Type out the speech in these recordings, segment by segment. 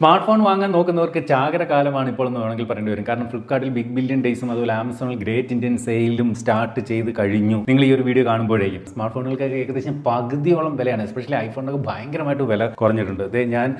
Smart phone വാങ്ങാൻ നോക്കുന്നവർക്ക് ചാകര കാലമാണ് ഇപ്പോൾ എന്ന് വേണമെങ്കിൽ പറയേണ്ടി വരും. കാരണം ഫ്ലിപ്കാർട്ടിൽ ബിഗ് ബില്യൺ ഡേയ്സും അതുപോലെ ആമസോണിൽ ഗ്രേറ്റ് ഇന്ത്യൻ സെയിലും സ്റ്റാർട്ട് ചെയ്ത് കഴിഞ്ഞു. നിങ്ങൾ ഈ ഒരു വീഡിയോ കാണുമ്പോഴേക്കും സ്മാർട്ട് ഫോണുകൾക്കൊക്കെ ഏകദേശം പകുതിയോളം വിലയാണ്. എസ്പെഷ്യലി ഐഫോണിനൊക്കെ ഭയങ്കരമായിട്ട് വില കുറഞ്ഞിട്ടുണ്ട്. ഇത് ഞാൻ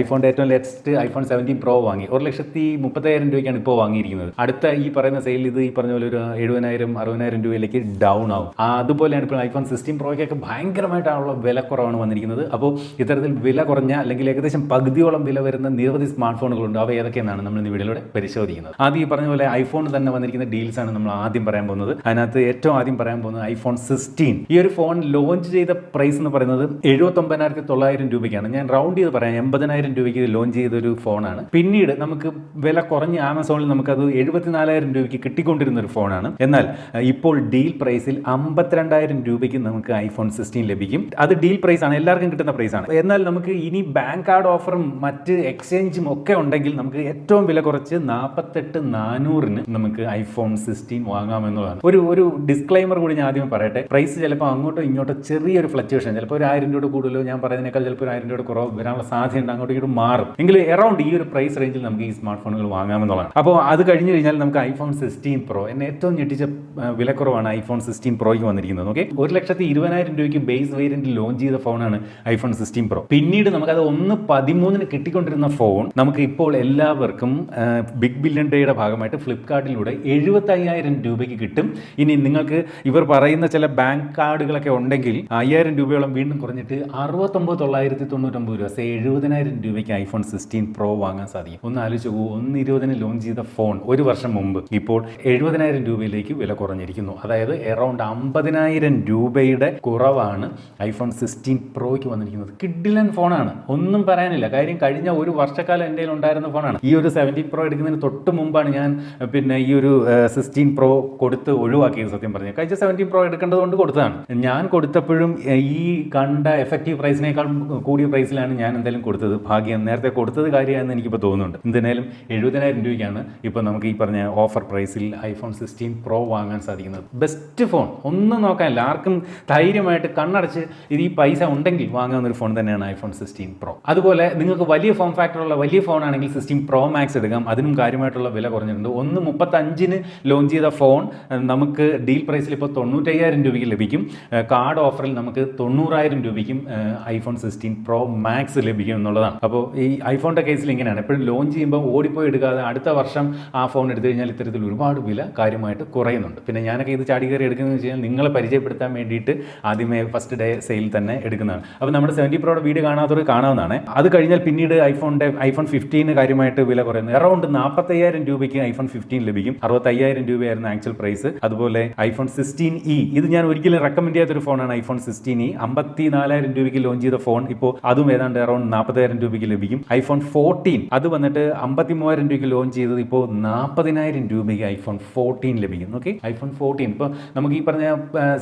ഐഫോണിന്റെ ഏറ്റവും ലേറ്റസ്റ്റ് ഐഫോൺ സെവന്റീൻ പ്രോ വാങ്ങി. ഒരു ലക്ഷത്തി മുപ്പത്തായിരം രൂപയ്ക്കാണ് ഇപ്പോൾ വാങ്ങിയിരിക്കുന്നത്. അടുത്ത ഈ പറയുന്ന സെയിൽ ഇത് ഈ പറഞ്ഞ പോലെ ഒരു എഴുപതിനായിരം അറുപതിനായിരം രൂപയിലേക്ക് ഡൗൺ ആവും. അതുപോലെയാണ് ഇപ്പോൾ ഐഫോൺ സിക്സ്റ്റീൻ പ്രോയ്ക്കൊക്കെ ഭയങ്കരമായിട്ടുള്ള വില കുറവാണ് വന്നിരിക്കുന്നത്. അപ്പോൾ ഇത്തരത്തിൽ വില കുറഞ്ഞ അല്ലെങ്കിൽ ഏകദേശം പകുതിയോളം വില വരുന്ന നിരവധി സ്മാർട്ട് ഫോണുകളുണ്ട് അവ ഏതൊക്കെയെന്നാണ് നമ്മൾ ഇന്ന് വീഡിയോയിലൂടെ പരിശോധിക്കുന്നത്. ആദ്യം ഈ പറഞ്ഞ പോലെ ഐഫോൺ തന്നെ വന്നിരിക്കുന്ന ഡീൽസ് ആണ് നമ്മൾ ആദ്യം പറയാൻ പോകുന്നത്. അതിനകത്ത് ഏറ്റവും ആദ്യം പറയാൻ പോകുന്നത് ഐഫോൺ സിക്സ്റ്റീൻ. ഈ ഒരു ഫോൺ ലോഞ്ച് ചെയ്ത പ്രൈസ് എന്ന് പറയുന്നത് എഴുപത്തൊമ്പതിനായിരത്തി തൊള്ളായിരം രൂപയ്ക്കാണ്. ഞാൻ റൗണ്ട് ചെയ്ത് പറയാം. എൺപതിനായിരം രൂപയ്ക്ക് ലോഞ്ച് ചെയ്ത ഒരു ഫോണാണ്. പിന്നീട് നമുക്ക് വില കുറഞ്ഞ ആമസോണിൽ നമുക്കത് എഴുപത്തിനാലായിരം രൂപയ്ക്ക് കിട്ടിക്കൊണ്ടിരുന്ന ഒരു ഫോണാണ്. എന്നാൽ ഇപ്പോൾ ഡീൽ പ്രൈസിൽ അമ്പത്തിരണ്ടായിരം രൂപയ്ക്ക് നമുക്ക് ഐഫോൺ സിക്സ്റ്റീൻ ലഭിക്കും. അത് ഡീൽ പ്രൈസ് ആണ് എല്ലാവർക്കും കിട്ടുന്ന പ്രൈസ് ആണ് എന്നാൽ നമുക്ക് ഇനി ബാങ്ക് കാർഡ് ഓഫറും മറ്റ് എക്സ്ചേഞ്ചും ഒക്കെ ഉണ്ടെങ്കിൽ നമുക്ക് ഏറ്റവും വില കുറച്ച് നാൽപ്പത്തെട്ട് നാനൂറിന് നമുക്ക് ഐഫോൺ സിക്സ്റ്റീൻ വാങ്ങാമെന്നുള്ളതാണ്. ഒരു ഒരു ഡിസ്ക്ലൈമർ കൂടി ഞാൻ ആദ്യം പറയട്ടെ. പ്രൈസ് ചിലപ്പോൾ അങ്ങോട്ടോ ഇങ്ങോട്ടോ ചെറിയൊരു ഫ്ലക്ച്വേഷൻ ചിലപ്പോൾ ഒരു ആയിരം രൂപയുടെ കൂടുതലോ ഞാൻ പറയുന്നതിനേക്കാൾ ചിലപ്പോൾ ഒരു ആയിരം രൂപയുടെ കുറവ് വരാനുള്ള സാധ്യതയുണ്ട് അങ്ങോട്ടും ഇങ്ങോട്ടും മാറും. എങ്കിലും എറൗണ്ട് ഈ ഒരു പ്രൈസ് റേഞ്ചിൽ നമുക്ക് ഈ സ്മാർട്ട് ഫോണുകൾ വാങ്ങാമെന്നുള്ളതാണ്. അപ്പോൾ അത് കഴിഞ്ഞ് കഴിഞ്ഞാൽ നമുക്ക് ഐഫോൺ സിക്സ്റ്റീൻ പ്രോ എന്നെ ഏറ്റവും ഞെട്ടിച്ച വില വിലക്കുറവാണ് ഐഫോൺ സിക്സ്റ്റീൻ പ്രോയ്ക്ക് വന്നിരിക്കുന്നത് ഓക്കെ ഒരു ലക്ഷത്തി ഇരുപതിനായിരം രൂപയ്ക്ക് ബേസ് വേരിയന്റ് ലോഞ്ച് ചെയ്ത ഫോണാണ് ഐഫോൺ സിക്സ്റ്റീൻ പ്രോ പിന്നീട് നമുക്ക് നമുക്കത് ഒന്ന് പതിമൂന്നിന് കിട്ടിക്കൊണ്ടിരുന്ന ഫോൺ നമുക്ക് ഇപ്പോൾ എല്ലാവർക്കും ബിഗ് ബില്യൺ ഡേയുടെ ഭാഗമായിട്ട് ഫ്ലിപ്കാർട്ടിലൂടെ എഴുപത്തയ്യായിരം രൂപയ്ക്ക് കിട്ടും. ഇനി നിങ്ങൾക്ക് ഇവർ പറയുന്ന ചില ബാങ്ക് കാർഡുകളൊക്കെ ഉണ്ടെങ്കിൽ അയ്യായിരം രൂപയോളം വീണ്ടും കുറഞ്ഞിട്ട് അറുപത്തൊമ്പത് തൊള്ളായിരത്തി തൊണ്ണൂറ്റൊമ്പത് രൂപ സേ എഴുപതിനായിരം രൂപയ്ക്ക് ഐഫോൺ സിക്സ്റ്റീൻ പ്രോ വാങ്ങാൻ സാധിക്കും. ഒന്ന് ആലോചിച്ച് പോകും ഒന്ന് ഇരുപതിന് ലോഞ്ച് ചെയ്ത ഫോൺ ഒരു വർഷം മുമ്പ് ഇപ്പോൾ എഴുപതിനായിരം രൂപയിലേക്ക് വില കുറഞ്ഞിരിക്കുന്നു. അതായത് എറൗണ്ട് അമ്പതിനായിരം രൂപയുടെ കുറവാണ് ഐഫോൺ സിക്സ്റ്റീൻ പ്രോയ്ക്ക് വന്നിരിക്കുന്നത്. കിഡിലൻ ഫോണാണ്. ഒന്നും പറയാനില്ല. കാര്യം കഴിഞ്ഞ ഒരു വർഷക്കാലം എന്റെ ഉണ്ടായിരുന്ന ഫോണാണ്. ഈ ഒരു സെവന്റീൻ പ്രോ എടുക്കുന്നതിന് തൊട്ട് മുമ്പാണ് ഞാൻ പിന്നെ ഈ ഒരു സിക്സ്റ്റീൻ പ്രോ കൊടുത്ത് ഒഴിവാക്കിയത് സത്യം പറഞ്ഞു കഴിച്ച സെവന്റീൻ പ്രോ എടുക്കേണ്ടത് കൊണ്ട് കൊടുത്തതാണ്. ഞാൻ കൊടുത്തപ്പോഴും ഈ കണ്ട എഫക്റ്റീവ് പ്രൈസിനേക്കാൾ കൂടിയ പ്രൈസിലാണ് ഞാൻ എന്തായാലും കൊടുത്തത്. ഭാഗ്യം നേരത്തെ കൊടുത്തത് കാര്യമാണെന്ന് എനിക്കിപ്പോൾ തോന്നുന്നുണ്ട്. എന്തായാലും എഴുപതിനായിരം രൂപയ്ക്കാണ് ഇപ്പോൾ നമുക്ക് ഈ പറഞ്ഞ ഓഫർ പ്രൈസിൽ ഐഫോൺ സിക്സ്റ്റീൻ പ്രോ വാങ്ങാൻ സാധിക്കുന്നത്. ബെസ്റ്റ് ഫോൺ ഒന്നും നോക്കാനില്ല. ആർക്കും ധൈര്യമായിട്ട് കണ്ണടച്ച് ഇത് ഈ പൈസ ഉണ്ടെങ്കിൽ വാങ്ങാവുന്ന ഒരു ഫോൺ തന്നെയാണ് ഐഫോൺ സിക്സ്റ്റീൻ പ്രോ അതുപോലെ നിങ്ങൾക്ക് വലിയ ഫോം ഫാക്ടറുള്ള വലിയ ഫോൺ ആണെങ്കിൽ സിക്സ്റ്റീൻ പ്രോ മാക്സ് എടുക്കാം. അതിനും കാര്യമായിട്ടുള്ള വില കുറഞ്ഞിട്ടുണ്ട്. ഒന്ന് മുപ്പത്തഞ്ചിന് ലോഞ്ച് ചെയ്ത ഫോൺ നമുക്ക് ഡീൽ പ്രൈസിൽ ഇപ്പോൾ തൊണ്ണൂറ്റയ്യായിരം രൂപയ്ക്ക് ലഭിക്കും. കാർഡ് ഓഫറിൽ നമുക്ക് തൊണ്ണൂറായിരം രൂപയ്ക്കും ഐഫോൺ സിക്സ്റ്റീൻ പ്രോ മാക്സ് ലഭിക്കും എന്നുള്ളതാണ്. അപ്പോൾ ഈ ഐഫോണിന്റെ കേസിൽ ഇങ്ങനെയാണ്. എപ്പോഴും ലോഞ്ച് ചെയ്യുമ്പോൾ ഓടിപ്പോയി എടുക്കാതെ അടുത്ത വർഷം ആ ഫോൺ എടുത്തു കഴിഞ്ഞാൽ ഇത്തരത്തിൽ ഒരുപാട് വില കാര്യമായിട്ട് കുറയുന്നുണ്ട്. പിന്നെ ഞാനൊക്കെ ഇത് ചാടി കയറി എടുക്കുന്നത് വെച്ച് കഴിഞ്ഞാൽ നിങ്ങളെ പരിചയപ്പെടുത്താൻ വേണ്ടിയിട്ട് ആദ്യമേ ഫസ്റ്റ് ഡേ സെയിൽ തന്നെ എടുക്കുന്നതാണ്. അപ്പോൾ നമ്മുടെ സെവന്റി പ്രോയുടെ വീഡിയോ കാണാത്തവർ കാണാവുന്നതാണ്. അത് കഴിഞ്ഞാൽ പിന്നീട് ഐഫോണിന്റെ ഐഫോൺ ഫിഫ്റ്റീന് കാര്യമായിട്ട് വില കുറയുന്നു. അറൗണ്ട് നാൽപ്പത്തയ്യായിരം രൂപയ്ക്ക് ഐഫോൺ ഫിഫ്റ്റീൻ ലഭിക്കും. അറുപത്തയ്യായിരം രൂപയായിരുന്നു ആക്ച്വൽ പ്രൈസ് അതുപോലെ ഐഫോൺ സിക്സ്റ്റീൻ ഇ ഇത് ഞാൻ ഒരിക്കലും റെക്കമെൻഡ് ചെയ്യാത്തൊരു ഫോണാണ് ഐഫോൺ സിക്സ്റ്റീൻ ഇ അമ്പത്തി നാലായിരം രൂപയ്ക്ക് ലോഞ്ച് ചെയ്ത ഫോൺ ഇപ്പോൾ അതും ഏതാണ്ട് അറൗണ്ട് നാൽപ്പതായിരം രൂപയ്ക്ക് ലഭിക്കും. ഐഫോൺ ഫോർട്ടീൻ അത് വന്നിട്ട് അമ്പത്തി മൂവായിരം രൂപയ്ക്ക് ലോഞ്ച് ചെയ്തത് ഇപ്പോൾ നാൽപ്പതിനായിരം രൂപയ്ക്ക് ഐഫോൺ ഫോർട്ടീൻ ലഭിക്കും. ഓക്കെ ഐഫോൺ ഫോർട്ടീൻ ഇപ്പോൾ നമുക്ക് ഈ പറഞ്ഞ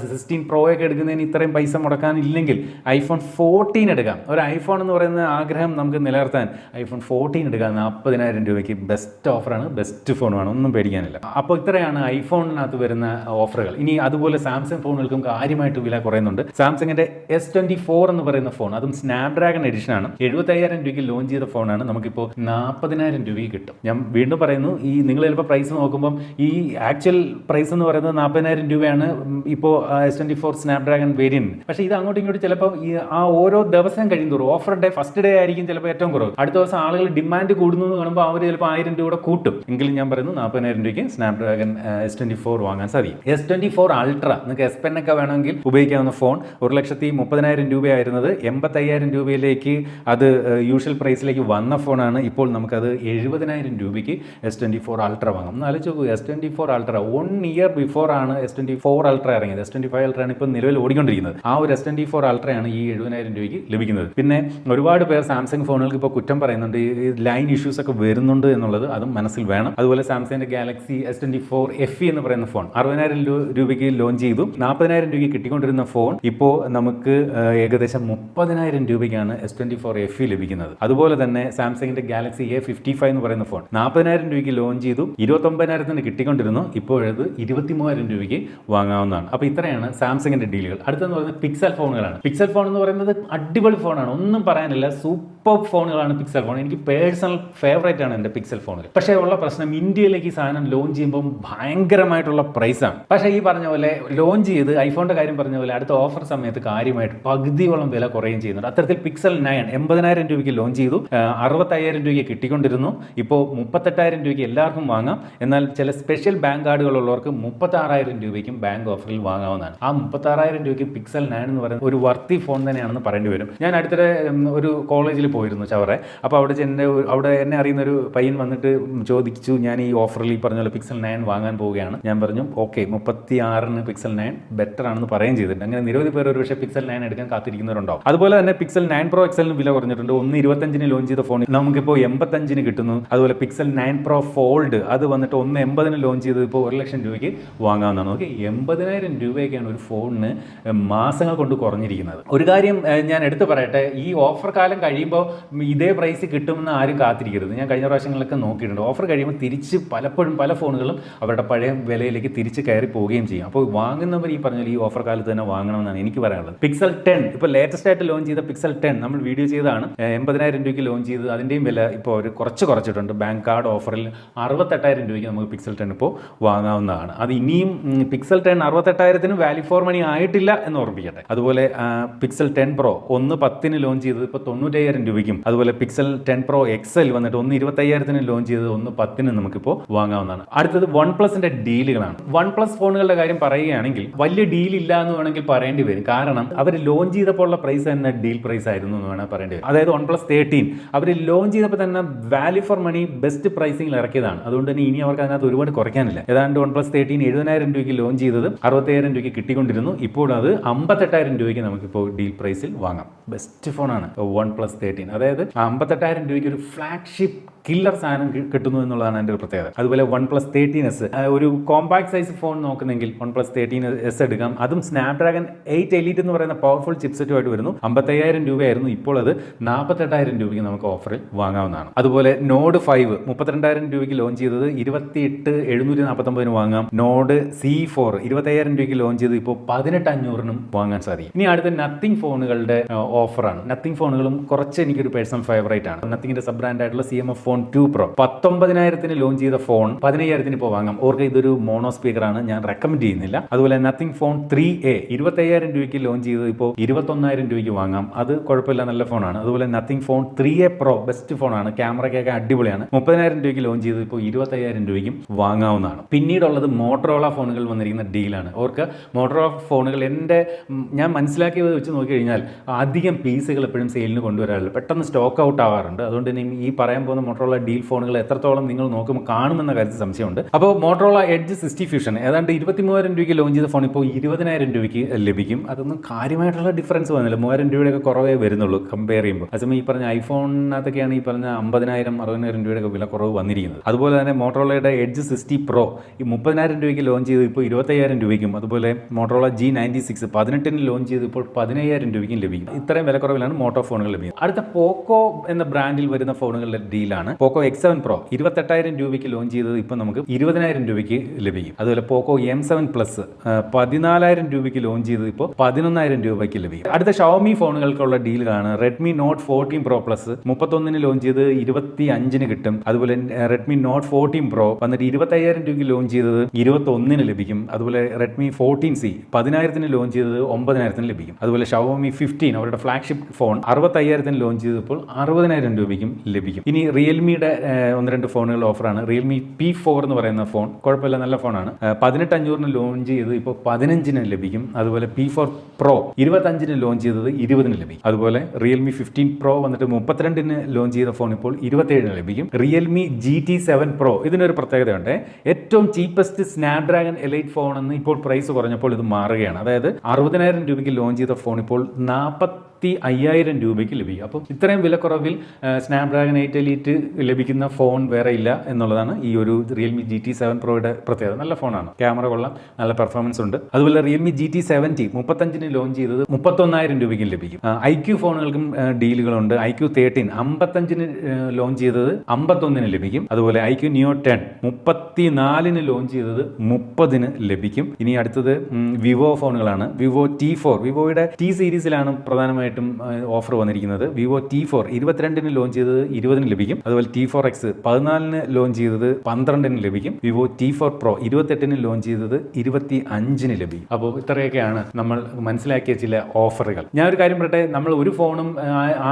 സിക്സ്റ്റീൻ പ്രോ ഒക്കെ എടുക്കുന്നതിന് ഇത്രയും പൈസ മുടക്കാനില്ലെങ്കിൽ ഐഫോൺ ഫോർട്ടീൻ എടുക്കാം. ഒരു ഐഫോൺ എന്ന് പറയുന്ന ആഗ്രഹം നമുക്ക് നിലനിർത്താൻ ഐഫോൺ ഫോർട്ടീൻ എടുക്കുക നാൽപ്പതിനായിരം രൂപയ്ക്ക് ബെസ്റ്റ് ഓഫറാണ് ബെസ്റ്റ് ഫോണുമാണ് ഒന്നും പേടിക്കാനില്ല. അപ്പോൾ ഇത്രയാണ് ഐഫോണിനകത്ത് വരുന്ന ഓഫറുകൾ ഇനി അതുപോലെ സാംസങ് ഫോണുകൾക്കും കാര്യമായിട്ട് വില കുറയുന്നുണ്ട്. സാംസങ്ങിന്റെ എസ് ട്വന്റി ഫോർ എന്ന് പറയുന്ന ഫോൺ അതും സ്നാപ്ഡ്രാഗൺ എഡിഷൻ ആണ്. എഴുപത്തയ്യായിരം രൂപയ്ക്ക് ലോഞ്ച് ചെയ്ത ഫോണാണ് നമുക്കിപ്പോൾ നാൽപ്പതിനായിരം രൂപയ്ക്ക് കിട്ടും. ഞാൻ വീണ്ടും പറയുന്നു ഈ നിങ്ങൾ ചിലപ്പോൾ പ്രൈസ് നോക്കുമ്പം ഈ ആക്ച്വൽ പ്രൈസ് എന്ന് പറയുന്നത് നാൽപ്പതിനായിരം രൂപയാണ് ഇപ്പോൾ S twenty four Snapdragon variant പക്ഷേ ഇത് അങ്ങോട്ടും ഇങ്ങോട്ടും ചിലപ്പോൾ ഈ ആ ഓരോ ദിവസം കഴിയുന്നതോറും ഓഫർ ഡേ ഫസ്റ്റ് ഡേ ആയിരിക്കും ചിലപ്പോൾ ഏറ്റവും കുറവ്. അടുത്ത ദിവസം ആളുകൾ ഡിമാൻഡ് കൂടുന്നു എന്ന് കാണുമ്പോൾ അവർ ചിലപ്പോൾ ആയിരം രൂപ കൂട്ടും. എങ്കിലും ഞാൻ പറയുന്നു നാൽപ്പതിനായിരം രൂപയ്ക്ക് സ്നാപ്ഡ്രാഗൺ എസ് ട്വന്റി ഫോർ വാങ്ങാൻ സാധിക്കും. എസ് ട്വന്റി ഫോർ അൾട്ര നിങ്ങൾക്ക് എസ് പെൻ ഒക്കെ വേണമെങ്കിൽ ഉപയോഗിക്കാവുന്ന ഫോൺ ഒരു ലക്ഷത്തി മുപ്പതിനായിരം രൂപയായിരുന്നത് എൺപത്തയ്യായിരം രൂപയിലേക്ക് അത് യൂഷ്വൽ പ്രൈസിലേക്ക് വന്ന ഫോണാണ് ഇപ്പോൾ നമുക്കത് എഴുപതിനായിരം രൂപയ്ക്ക് എസ് ട്വന്റി ഫോർ അൾട്ര വാങ്ങാം. ഒന്ന് ആലോചിച്ച് നോക്കൂ S twenty four Ultra one year before ആണ് എസ് ട്വന്റി ഫോർ അൾട്ര ഇറങ്ങിയത്. എസ് ട്വന്റി ഫൈവ് അൾട്ര ഇപ്പോൾ നിലവിൽ ഓടിക്കൊണ്ടിരിക്കുന്നത്. ആ ഒരു എസ് ട്വന്റി ഫോർ അൾട്രയാണ് ഈ എഴുപതിനായിരം രൂപയ്ക്ക് ലഭിക്കുന്നത്. പിന്നെ ഒരുപാട് പേർ സാംസങ് ഫോണുകൾക്ക് ഇപ്പോൾ കുറ്റം പറയുന്നുണ്ട്. ഈ ലൈൻ ഇഷ്യൂസ് ഒക്കെ വരുന്നുണ്ട് എന്നുള്ളത് അതും മനസ്സിൽ വേണം. അതുപോലെ സാംസങ്ങിന്റെ Galaxy S twenty four F എന്ന് പറയുന്ന ഫോൺ അറുപതിനായിരം രൂപയ്ക്ക് ലോഞ്ച് ചെയ്തു. നാൽപ്പതിനായിരം രൂപയ്ക്ക് കിട്ടിക്കൊണ്ടിരുന്ന ഫോൺ ഇപ്പോൾ നമുക്ക് ഏകദേശം മുപ്പതിനായിരം രൂപയ്ക്കാണ് എസ് ട്വന്റി ഫോർ എഫ് ലഭിക്കുന്നത്. അതുപോലെ തന്നെ സാംസങ്ങിന്റെ ഗാലക്സി എ ഫിഫ്റ്റി ഫൈവ് എന്ന് പറയുന്ന ഫോൺ നാൽപ്പതിനായിരം രൂപയ്ക്ക് ലോഞ്ച് ചെയ്തു. ഇരുപത്തൊമ്പതിനായിരത്തിന് കിട്ടിക്കൊണ്ടിരുന്നു. ഇപ്പോഴത് ഇരുപത്തി മൂവായിരം രൂപയ്ക്ക് വാങ്ങാവുന്നതാണ്. അപ്പോൾ ഇത്രയാണ് സാംസങ്ങിന്റെ ഡീലുകൾ അടുത്തെന്ന് പറയുന്നത് പിക്സൽ ഫോണുകളാണ് പിക്സൽ ഫോൺ എന്ന് പറയുന്നത് അടിപൊളി ഫോണാണ് ഒന്നും പറയാനില്ല. സൂപ്പർ ഫോണുകളാണ് പിക്സൽ ഫോൺ എനിക്ക് പേഴ്സണൽ ഫേവറേറ്റ് ആണ് എന്റെ പിക്സൽ ഫോണിൽ പക്ഷേ ഉള്ള പ്രശ്നം ഇന്ത്യയിലേക്ക് ഈ സാധനം ലോഞ്ച് ചെയ്യുമ്പോൾ ഭയങ്കരമായിട്ടുള്ള പ്രൈസാണ് പക്ഷേ ഈ പറഞ്ഞ പോലെ ലോഞ്ച് ചെയ്ത് ഐഫോണിന്റെ കാര്യം പറഞ്ഞ പോലെ അടുത്ത ഓഫർ സമയത്ത് കാര്യമായിട്ട് പകുതിയോളം വില കുറയും ചെയ്യുന്നുണ്ട്. അത്തരത്തിൽ പിക്സൽ നയൻ എൺപതിനായിരം രൂപയ്ക്ക് ലോഞ്ച് ചെയ്തു. അറുപത്തയ്യായിരം രൂപയ്ക്ക് കിട്ടിക്കൊണ്ടിരുന്നു. ഇപ്പോൾ മുപ്പത്തെട്ടായിരം രൂപയ്ക്ക് എല്ലാവർക്കും വാങ്ങാം. എന്നാൽ ചില സ്പെഷ്യൽ ബാങ്ക് കാർഡുകൾ ഉള്ളവർക്ക് മുപ്പത്താറായിരം രൂപയ്ക്കും ബാങ്ക് ഓഫറിൽ വാങ്ങാവുന്നതാണ്. ആ മുപ്പത്താറായിരം രൂപയ്ക്ക് പിക്സൽ നയൻ എന്ന് പറയുന്നത് ഒരു വർത്തി ഫോൺ തന്നെയാണെന്ന് പറയേണ്ടി വരും. ഞാൻ അടുത്തിടെ ഒരു കോളേജിൽ പോയിരുന്നു ചവറെ. അപ്പോൾ അവിടെ ചെന്ന് അവിടെ എന്നെ അറിയുന്ന ഒരു പയ്യൻ വന്നിട്ട് ചോദിച്ചു ഞാൻ ഈ ഓഫറിൽ ഈ പറഞ്ഞ പോലെ പിക്സൽ നയൻ വാങ്ങാൻ പോവുകയാണ്. ഞാൻ പറഞ്ഞു ഓക്കെ മുപ്പത്തി ആറിന് പിക്സൽ നയൻ ബെറ്റർ ആണെന്ന് പറയുകയും ചെയ്തിട്ടുണ്ട്. അങ്ങനെ നിരവധി പേർ ഒരു പക്ഷേ പിക്സൽ നയൻ എടുക്കാൻ കാത്തിരിക്കുന്നവരുണ്ടാവും. അതുപോലെ തന്നെ പിക്സൽ നയൻ പ്രോ എക്സലിന് വില കുറഞ്ഞിട്ടുണ്ട്. ഒന്ന് ഇരുപത്തഞ്ചിന് ലോഞ്ച് ചെയ്ത ഫോൺ നമുക്കിപ്പോൾ എൺപത്തഞ്ചിന് കിട്ടുന്നു. അതുപോലെ പിക്സൽ നയൻ പ്രോ ഫോൾഡ് അത് വന്നിട്ട് ഒന്ന് എൺപതിന് ലോഞ്ച് ചെയ്തത് ഇപ്പോൾ ഒരു ലക്ഷം രൂപയ്ക്ക് വാങ്ങാവുന്നതാണ്. ഓക്കെ എൺപതിനായിരം രൂപയൊക്കെയാണ് ഒരു ഫോണിന് മാസങ്ങൾ കൊണ്ട് കുറഞ്ഞിരിക്കുന്നത്. ഒരു കാര്യം ഞാൻ എടുത്തു പറയട്ടെ. ഈ ഓഫർ കാലം കഴിയുമ്പോൾ ഇതേ പ്രൈസ് കിട്ടുമെന്ന് ആരും കാത്തിരിക്കരുത്. ഞാൻ കഴിഞ്ഞ പ്രാവശ്യങ്ങളിലൊക്കെ നോക്കിയിട്ടുണ്ട്. ഓഫർ കഴിയുമ്പോൾ തിരിച്ച് പലപ്പോഴും പല ഫോണുകളും അവരുടെ പഴയ വിലയിലേക്ക് തിരിച്ച് കയറി പോവുകയും ചെയ്യും. അപ്പോൾ വാങ്ങുന്നവർ ഈ പറഞ്ഞ ഈ ഓഫർ കാലത്ത് തന്നെ വാങ്ങണമെന്നാണ് എനിക്ക് പറയാനുള്ളത്. പിക്സൽ ടെൻ ഇപ്പോൾ ലേറ്റസ്റ്റ് ആയിട്ട് ലോഞ്ച് ചെയ്ത പിക്സൽ ടെൻ നമ്മൾ വീഡിയോ ചെയ്തതാണ്. എൺപതിനായിരം രൂപയ്ക്ക് ലോഞ്ച് ചെയ്ത് അതിന്റെയും വില ഇപ്പോൾ ഒരു കുറച്ച് കുറച്ചിട്ടുണ്ട്. ബാങ്ക് കാർഡ് ഓഫറിൽ അറുപത്തെട്ടായിരം രൂപയ്ക്ക് നമുക്ക് പിക്സൽ ടെൻ ഇപ്പോൾ വാങ്ങാവുന്നതാണ്. അത് ഇനിയും പിക്സൽ ടെൻ അറുപത്തെട്ടായിരത്തിന് വാല്യൂ ഫോർ മണി ആയിട്ടില്ല എന്ന് ഓർമ്മിക്കട്ടെ അതുപോലെ പിക്സൽ ടെൻ പ്രോ ഒന്ന് പത്തിന് ലോഞ്ച് ചെയ്തത് ഇപ്പോൾ തൊണ്ണൂറ്റയ്യായിരം രൂപയ്ക്കും. അതുപോലെ പിക്സൽ ടെൻ പ്രോ എക്സൽ വന്നിട്ട് ഒന്ന് ഇരുപത്തയ്യായിരത്തിന് ലോഞ്ച് ചെയ്തത് ഒന്ന് പത്തിന് നമുക്കിപ്പോൾ വാങ്ങാവുന്നതാണ്. അടുത്തത് വൺ പ്ലസിന്റെ ഡീലുകളാണ്. വൺ പ്ലസ് ഫോണുകളുടെ കാര്യം പറയുകയാണെങ്കിൽ വലിയ ഡീൽ ഇല്ല എന്ന് വേണമെങ്കിൽ പറയേണ്ടി വരും. കാരണം അവർ ലോഞ്ച് ചെയ്തപ്പോൾ ഉള്ള പ്രൈസ് തന്നെ ഡീൽ പ്രൈസ് ആയിരുന്നു എന്ന് വേണമെങ്കിൽ പറയേണ്ടി വരും. അതായത് വൺ പ്ലസ് തേർട്ടീൻ അവർ ലോഞ്ച് ചെയ്തപ്പോൾ തന്നെ വാല്യൂ ഫോർ മണി ബെസ്റ്റ് പ്രൈസിംഗിൽ ഇറക്കിയതാണ്. അതുകൊണ്ട് തന്നെ ഇനി അവർക്ക് അതിനകത്ത് ഒരുപാട് കുറയ്ക്കാനില്ല. ഏതാണ്ട് വൺ പ്ലസ് തേർട്ടീൻ എഴുപതിനായിരം രൂപയ്ക്ക് ലോഞ്ച് ചെയ്തത് അറുപത്തയ്യായിരം രൂപയ്ക്ക് കിട്ടിക്കൊണ്ടിരുന്നു. ഇപ്പോൾ അത് അമ്പത്തെട്ടായിരം രൂപയ്ക്ക് നമുക്കിപ്പോൾ ഡീൽ പ്രൈസിൽ വാങ്ങാം. ബെസ്റ്റ് ഫോണാണ് വൺ പ്ലസ് തേർട്ടീൻ അതായത് അമ്പത്തെട്ടായിരം രൂപയ്ക്ക് ഒരു ഫ്ലാഗ്ഷിപ്പ് കില്ലർ സാധനം കിട്ടുന്നു എന്നുള്ളതാണ് എന്റെ ഒരു പ്രത്യേകത. അതുപോലെ വൺ പ്ലസ് തേർട്ടീൻ എസ് ഒരു കോമ്പാക്ട് സൈസ് ഫോൺ നോക്കുന്നെങ്കിൽ വൺ പ്ലസ് തേർട്ടീൻ എസ് എടുക്കാം. അതും സ്നാപ്ഡ്രാഗൺ എയ്റ്റ് എലീറ്റ് എന്ന് പറയുന്ന പവർഫുൾ ചിപ്സെറ്റുമായിട്ട് വരുന്നു. അമ്പത്തയ്യായിരം രൂപയായിരുന്നു ഇപ്പോൾ അത്. നാൽപ്പത്തെട്ടായിരം രൂപയ്ക്ക് നമുക്ക് ഓഫറിൽ വാങ്ങാവുന്നതാണ്. അതുപോലെ നോഡ് ഫൈവ് മുപ്പത്തിരണ്ടായിരം രൂപയ്ക്ക് ലോഞ്ച് ചെയ്തത് ഇരുപത്തിയെട്ട് എഴുന്നൂറ്റി നാൽപ്പത്തൊമ്പതിന് വാങ്ങാം. നോഡ് സി ഫോർ ഇരുപത്തയ്യായിരം രൂപയ്ക്ക് ലോഞ്ച് ചെയ്ത് ഇപ്പോൾ പതിനെട്ട് അഞ്ഞൂറിനും വാങ്ങാൻ സാധിക്കും. ഇനി അടുത്ത നത്തിങ് ഫോണുകളുടെ ഓഫറാണ് നത്തിങ് ഫോണുകളും കുറച്ച് എനിക്കൊരു പേഴ്സണൽ ഫേവറേറ്റ് ആണ്. നത്തിങ്ങിന്റെ സബ് ബ്രാൻഡ് ആയിട്ടുള്ള C M F phone two pro. പത്തൊമ്പതിനായിരത്തിന് launch ചെയ്ത ഫോൺ പതിനയ്യായിരത്തിന് ഇപ്പോൾ വാങ്ങാം. ഓർക്ക് ഇതൊരു മോണോ സ്പീക്കർ ആണ് ഞാൻ റെക്കമെൻഡ് ചെയ്യുന്നില്ല. അതുപോലെ നത്തിങ് ഫോൺ ത്രീ എ ഇരുപത്തയ്യായിരം രൂപയ്ക്ക് ലോഞ്ച് ചെയ്തത് ഇപ്പോൾ ഇരുപത്തൊന്നായിരം രൂപയ്ക്ക് വാങ്ങാം. അത് കുഴപ്പമില്ല നല്ല ഫോണാണ്. അതുപോലെ Nothing phone three A pro best ഫോണാണ് ക്യാമറയ്ക്കൊക്കെ അടിപൊളിയാണ്. മുപ്പതിനായിരം രൂപയ്ക്ക് ലോഞ്ച് ചെയ്തത് ഇപ്പോൾ ഇരുപത്തയ്യായിരം രൂപയ്ക്കും വാങ്ങാവുന്നതാണ്. പിന്നീടുള്ളത് മോട്ടറോള ഫോണുകൾ വന്നിരിക്കുന്ന ഡീലാണ് ഓർക്ക് മോട്ടറോള ഫോണുകൾ എന്റെ ഞാൻ മനസ്സിലാക്കിയത് വെച്ച് നോക്കി കഴിഞ്ഞാൽ അധികം പീസുകൾ എപ്പോഴും സെയിലിന് കൊണ്ടുവരാറില്ല. പെട്ടെന്ന് സ്റ്റോക്ക് ഔട്ട് ആവാറുണ്ട്. അതുകൊണ്ട് തന്നെ ഈ പറയാൻ പോകുന്ന മോട്ടറോള ഡീൽ ഫോണുകൾ എത്രത്തോളം നിങ്ങൾ നോക്കുമ്പോൾ കാണുമെന്ന കാര്യത്തിൽ സംശയമുണ്ട്. അപ്പോൾ മോട്ടറോള എഡ്ജ് സിക്സ്റ്റി ഫ്യൂഷൻ ഏതാണ്ട് ഇരുപത്തി മൂവായിരം രൂപയ്ക്ക് ലോഞ്ച് ചെയ്ത ഫോൺ ഇപ്പോൾ ഇരുപതിനായിരം രൂപയ്ക്ക് ലഭിക്കും. അതൊന്നും കാര്യമായിട്ടുള്ള ഡിഫറൻസ് വന്നില്ല. മൂവായിരം രൂപയുടെയൊക്കെ കുറവേ വരുന്നുള്ളൂ കമ്പയർ ചെയ്യുമ്പോൾ. അതേസമയം ഈ പറഞ്ഞ ഐഫോണിനകത്തൊക്കെയാണ് ഈ പറഞ്ഞ അമ്പതിനായിരം അറുപതിനായിരം രൂപയുടെ വില കുറവ് വന്നിരിക്കുന്നത്. അതുപോലെ തന്നെ മോട്ടറോളയുടെ എഡ്ജ് സിക്സ്റ്റി പ്രോ ഈ മുപ്പതിനായിരം രൂപയ്ക്ക് ലോഞ്ച് ചെയ്ത് ഇപ്പോൾ ഇരുപത്തയ്യായിരം രൂപയ്ക്കും അതുപോലെ മോട്ടറോള ജി നയന്റി സിക്സ് പതിനെട്ടിന് ലോഞ്ച് ചെയ്ത് ഇപ്പോൾ പതിനയ്യായിരം രൂപയ്ക്കും ലഭിക്കും. ഇത്രയും വിലക്കുറവിലാണ് മോട്ടോ ഫോണുകൾ ലഭിക്കുന്നത്. അടുത്ത പോക്കോ എന്ന ബ്രാൻഡിൽ വരുന്ന ഫോണുകളുടെ ഡീലാണ് പോക്കോ എക്സ് സെവൻ പ്രോ ഇരുപത്തെട്ടായിരം രൂപയ്ക്ക് ലോഞ്ച് ചെയ്തത് ഇപ്പം നമുക്ക് ഇരുപതിനായിരം രൂപയ്ക്ക് ലഭിക്കും. അതുപോലെ പോക്കോ എം സെവൻ പ്ലസ് പതിനാലായിരം രൂപയ്ക്ക് ലോഞ്ച് ചെയ്തത് ഇപ്പോൾ പതിനൊന്നായിരം രൂപയ്ക്ക് ലഭിക്കും. അടുത്ത ഷവമി ഫോണുകൾക്കുള്ള deal ഡീലാണ് Redmi Note fourteen pro plus മുപ്പത്തൊന്നിന് ലോഞ്ച് ചെയ്ത് ഇരുപത്തി അഞ്ചിന് കിട്ടും. അതുപോലെ റെഡ്മി നോട്ട് ഫോർട്ടീൻ പ്രോ വന്നിട്ട് ഇരുപത്തയ്യായിരം രൂപയ്ക്ക് ലോഞ്ച് ചെയ്തത് ഇരുപത്തൊന്നിന് ലഭിക്കും. അതുപോലെ റെഡ്മി ഫോർട്ടീൻ സി പതിനായിരത്തിന് ലോഞ്ച് ചെയ്തത് ഒമ്പതിനായിരത്തിന് ലഭിക്കും. അതുപോലെ ഷവോമി ഫിഫ്റ്റീൻ അവരുടെ ഫ്ലാഗ്ഷിപ്പ് ഫോൺ അറുപത്തയ്യായിരത്തിന് ലോഞ്ച് ചെയ്തപ്പോൾ അറുപതിനായിരം രൂപയ്ക്കും ലഭിക്കും. ഇനി റിയൽമിയുടെ ഒന്ന് രണ്ട് ഫോണുകൾ ഓഫറാണ്. റിയൽമി പി ഫോർ എന്ന് പറയുന്ന ഫോൺ. കുഴപ്പമില്ല നല്ല ഫോണാണ്. പതിനെട്ട് അഞ്ഞൂറിന് ലോഞ്ച് ചെയ്ത് ഇപ്പോൾ പതിനഞ്ചിന് ലഭിക്കും. അതുപോലെ പി ഫോർ പ്രോ ഇരുപത്തഞ്ചിന് ലോഞ്ച് ചെയ്തത് ഇരുപതിന് ലഭിക്കും. അതുപോലെ റിയൽമി ഫിഫ്റ്റീൻ പ്രോ വന്നിട്ട് മുപ്പത്തിരണ്ടിന് ലോഞ്ച് ചെയ്ത ഫോൺ ഇപ്പോൾ ഇരുപത്തേഴിന് ലഭിക്കും. Realme G T seven pro ഇതിനൊരു പ്രത്യേകതയുണ്ട്. ഏറ്റവും ചീപ്പസ്റ്റ് സ്നാപ്ഡ്രാഗൺ എലൈറ്റ് ഫോൺ എന്ന് ഇപ്പോൾ പ്രൈസ് കുറഞ്ഞപ്പോൾ ഇത് മാറുകയാണ്. അതായത് അറുപതിനായിരം രൂപയ്ക്ക് ലോഞ്ച് ചെയ്ത ഫോൺ ഇപ്പോൾ നാൽപ്പത്തി അയ്യായിരം രൂപയ്ക്ക് ലഭിക്കും. അപ്പം ഇത്രയും വിലക്കുറവിൽ സ്നാപ്ഡ്രാഗൺ എയ്റ്റ് എലീറ്റ് ലഭിക്കുന്ന ഫോൺ വേറെ ഇല്ല എന്നുള്ളതാണ് ഈ ഒരു റിയൽമി ജി ടി സെവൻ പ്രോയുടെ പ്രത്യേകത. നല്ല ഫോണാണ് ക്യാമറ കൊള്ളാം. നല്ല പെർഫോമൻസ് ഉണ്ട്. അതുപോലെ റിയൽമി ജി ടി സെവന്റി മുപ്പത്തഞ്ചിന് ലോഞ്ച് ചെയ്തത് മുപ്പത്തൊന്നായിരം രൂപയ്ക്ക് ലഭിക്കും. ഐ ക്യു ഫോണുകൾക്കും ഡീലുകളുണ്ട് ഐ ക്യു തേർട്ടീൻ അമ്പത്തഞ്ചിന് ലോഞ്ച് ചെയ്തത് അമ്പത്തൊന്നിന് ലഭിക്കും. അതുപോലെ ഐ ക്യു നിയോ ടെൻ മുപ്പത്തി നാലിന് ലോഞ്ച് ചെയ്തത് മുപ്പതിന് ലഭിക്കും. ഇനി അടുത്തത് വിവോ ഫോണുകളാണ് വിവോ ടി ഫോർ വിവോയുടെ ടി സീരീസിലാണ് പ്രധാനമായിട്ടും പ്രധാനമായിട്ടും ഓഫർ വന്നിരിക്കുന്നത്. വിവോ ടി ഫോർ ഇരുപത്തിരണ്ടിന് ലോഞ്ച് ചെയ്തത് ഇരുപതിന് ലഭിക്കും. അതുപോലെ ടി ഫോർ എക്സ് പതിനാലിന് ലോഞ്ച് ചെയ്തത് പന്ത്രണ്ടിന് ലഭിക്കും. വിവോ ടി ഫോർ പ്രോ ഇരുപത്തെട്ടിന് ലോഞ്ച് ചെയ്തത് ഇരുപത്തി അഞ്ചിന് ലഭിക്കും. അപ്പോൾ ഇത്രയൊക്കെയാണ് നമ്മൾ മനസ്സിലാക്കിയ ചില ഓഫറുകൾ ഞാൻ ഒരു കാര്യം പറയട്ടെ നമ്മൾ ഒരു ഫോണും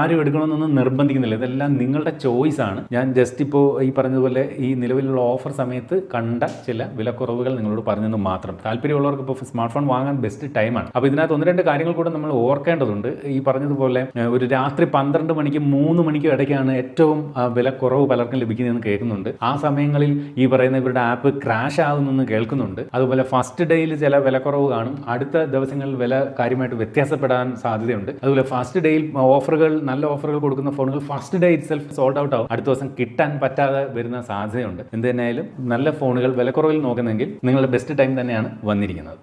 ആരും എടുക്കണമെന്നൊന്നും നിർബന്ധിക്കുന്നില്ല. ഇതെല്ലാം നിങ്ങളുടെ ചോയ്സ് ആണ്. ഞാൻ ജസ്റ്റ് ഇപ്പോൾ ഈ പറഞ്ഞതുപോലെ ഈ നിലവിലുള്ള ഓഫർ സമയത്ത് കണ്ട ചില വിലക്കുറവുകൾ നിങ്ങളോട് പറഞ്ഞെന്ന് മാത്രം. താല്പര്യമുള്ളവർക്ക് ഇപ്പോൾ സ്മാർട്ട് ഫോൺ വാങ്ങാൻ ബെസ്റ്റ് ടൈമാണ് അപ്പോൾ ഇതിനകത്ത് ഒന്ന് രണ്ട് കാര്യങ്ങൾ കൂടെ നമ്മൾ ഓർക്കേണ്ടതുണ്ട്. ഈ പറഞ്ഞതുപോലെ ഒരു രാത്രി പന്ത്രണ്ട് മണിക്കും മൂന്ന് മണിക്കും ഇടയ്ക്കാണ് ഏറ്റവും വില കുറവ് പലർക്കും ലഭിക്കുന്നതെന്ന് കേൾക്കുന്നുണ്ട്. ആ സമയങ്ങളിൽ ഈ പറയുന്ന ഇവരുടെ ആപ്പ് ക്രാഷ് ആകുന്നെന്ന് കേൾക്കുന്നുണ്ട്. അതുപോലെ ഫസ്റ്റ് ഡേയിൽ ചില വിലക്കുറവ് കാണും. അടുത്ത ദിവസങ്ങളിൽ വില കാര്യമായിട്ട് വ്യത്യാസപ്പെടാൻ സാധ്യതയുണ്ട്. അതുപോലെ ഫസ്റ്റ് ഡേയിൽ ഓഫറുകൾ നല്ല ഓഫറുകൾ കൊടുക്കുന്ന ഫോണുകൾ first day itself sold out ആവും. അടുത്ത ദിവസം കിട്ടാൻ പറ്റാതെ വരുന്ന സാധ്യതയുണ്ട്. എന്ത് തന്നെയായാലും നല്ല ഫോണുകൾ വിലക്കുറവിൽ നോക്കുന്നെങ്കിൽ നിങ്ങളുടെ ബെസ്റ്റ് ടൈം തന്നെയാണ് വന്നിരിക്കുന്നത്.